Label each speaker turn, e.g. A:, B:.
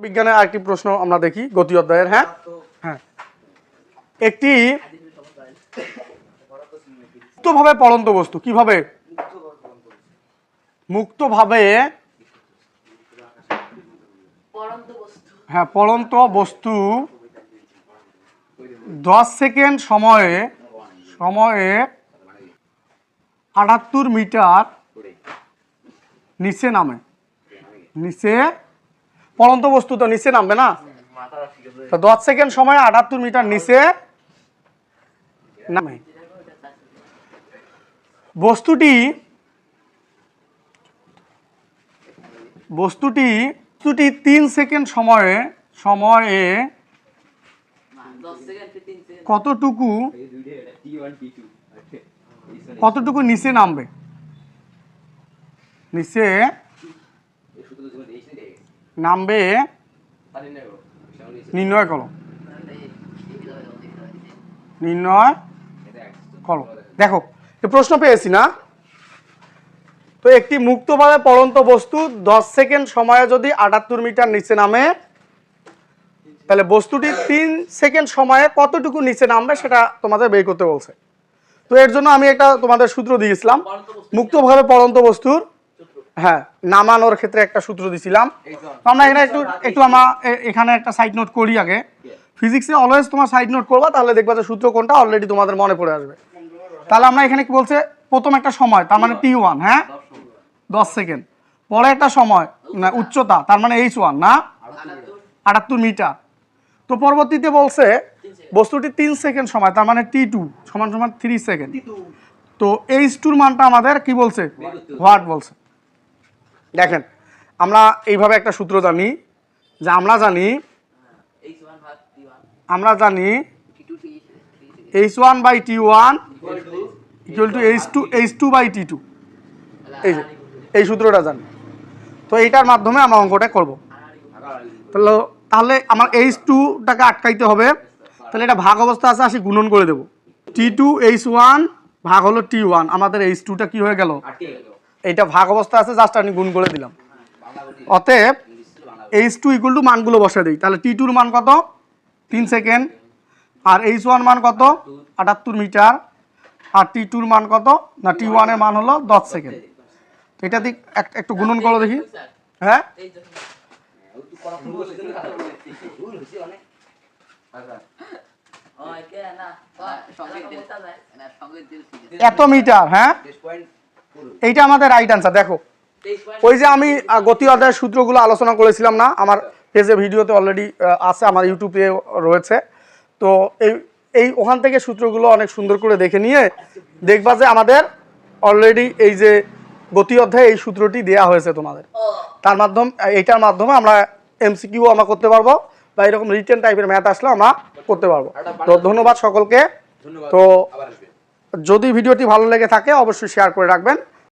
A: বিজ্ঞানের আরেকটি প্রশ্ন আমরা দেখি গতি অধ্যায়ের হ্যাঁ? হ্যাঁ। একটি মুক্তভাবে পড়ন্ত বস্তু কীভাবে? মুক্তভাবে হ্যাঁ পড়ন্ত বস্তু দশ সেকেন্ড সময়ে সময়ে আটাত্তর মিটার নিচে নামে। নিচে পড়ন্ত বস্তু তো নিচে নামবে না। দশ সেকেন্ড সময় আটাত্তর মিটার নিচে নামে। বস্তুটি বস্তুটি বস্তুটি তিন সেকেন্ড সময়ে সময়ে কতটুকু কতটুকু নিচে নামবে? নিচে নামবে নির্ণয় করো নির্ণয় করো দেখো প্রশ্ন পেয়েছি না? তো একটি মুক্তভাবে পড়ন্ত বস্তু দশ সেকেন্ড সময়ে যদি আটাত্তর মিটার নিচে নামে তাহলে বস্তুটি তিন সেকেন্ড সময়ে কতটুকু নিচে নামবে সেটা তোমাদের বের করতে বলছে। তো এর জন্য আমি একটা তোমাদের সূত্র দিয়েছিলাম। মুক্তভাবে পড়ন্ত বস্তুর হ্যাঁ নামানোর ক্ষেত্রে একটা সূত্র দিছিলাম। তো আমরা এখানে একটু একটু আমরা এখানে একটা সাইড নোট করি আগে। ফিজিক্সে অলওয়েজ তোমার সাইড নোট করবা, তাহলে দেখবা যে সূত্র কোনটা অলরেডি তোমাদের মনে পড়ে আসবে। তাহলে আমরা এখানে কি বলছে? প্রথম একটা সময়, তার মানে টি ওয়ান হ্যাঁ? দশ সেকেন্ড। পরে একটা সময়, না, উচ্চতা, তার মানে এইচ ওয়ান না? আটাত্তর মিটার। তো পরবর্তীতে বলছে, বস্তুটি তিন সেকেন্ড সময়, তার মানে টি টু সমান সমান থ্রি সেকেন্ড। তো এইচ টুর মানটা আমাদের কি বলছে? হোয়াট বলছে। দেখেন, আমরা এইভাবে একটা সূত্র জানি যে আমরা জানি আমরা জানি H one by T one equal to H two H two by T two এই যে, এই সূত্রটা জানি। তো এইটার মাধ্যমে আমরা অঙ্কটা করব। তাহলে তাহলে আমার এইচ টুটাকে আটকাইতে হবে। তাহলে এটা ভাগ অবস্থা আছে, আসি গুণন করে দেবো। টি টু এইচ ওয়ান ভাগ হলো টি ওয়ান আমাদের এইচ টুটা কী হয়ে গেল। এইটা ভাগ অবস্থা আছে জাস্ট আমি গুণ করে দিলাম। অতএব এইচ টু ইকুয়াল টু মানগুলো বসে দিই। তাহলে টি টুর মান কত? তিন সেকেন্ড আর এইচ ওয়ান মান কত? আটাত্তর মিটার। আর টি টুর মান কত? না টি ওয়ানের মান হলো দশ সেকেন্ড এটা দিক এক- একটু গুণন করো দেখি। হ্যাঁ?
B: দিতে
A: এত মিটার হ্যাঁ? এইটা আমাদের রাইট আনসার দেখো। ওই যে আমি গতি অধ্যায়ের সূত্রগুলো আলোচনা করেছিলাম না আমার পেজে ভিডিওতে অলরেডি আছে আমার ইউটিউবে রয়েছে। তো এই এই ওখান থেকে সূত্রগুলো অনেক সুন্দর করে দেখে নিয়ে দেখবা যে আমাদের অলরেডি এই যে গতি অধ্যায়ে এই সূত্রটি দেয়া হয়েছে তোমাদের। তার মাধ্যম এইটার মাধ্যমে আমরা এমসিকিউ আমরা করতে পারব বা এরকম রিটেন টাইপের ম্যাথ আসলে আমরা করতে পারব। তো ধন্যবাদ সকলকে। তো যদি ভিডিওটি ভালো লেগে থাকে অবশ্যই শেয়ার করে রাখবেন।